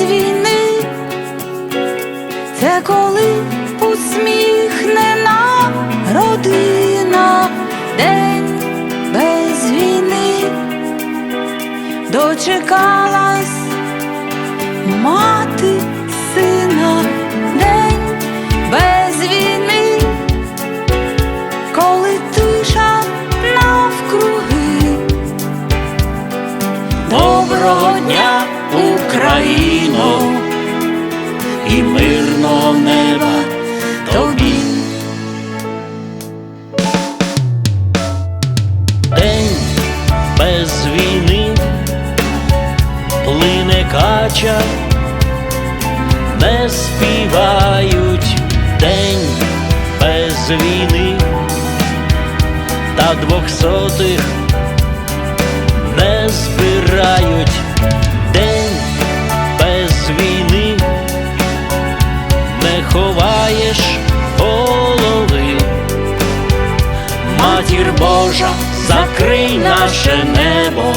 з війни, це коли усміхнена родина, день без війни, дочекалась мати. І мирного неба тобі. День без війни, плине кача, не співають день без війни, та двохсотих не збирають ховаєш голови, матір Божа, закрий наше небо,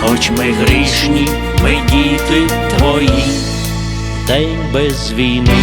хоч ми грішні, ми діти твої, день без війни.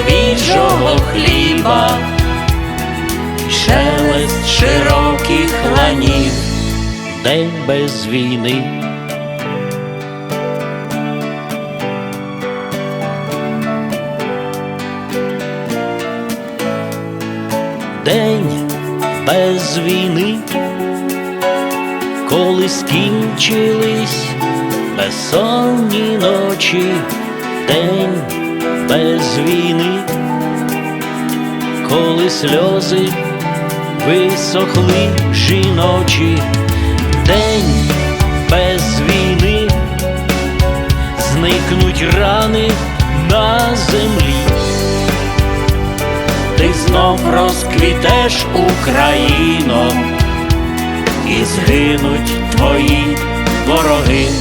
Свіжого хліба, шелест широких ланів, день без війни. День без війни, коли скінчились безсонні ночі, день без війни, коли сльози висохли жіночі, день без війни, зникнуть рани на землі. Ти знов розквітеш Україно, і згинуть твої вороги.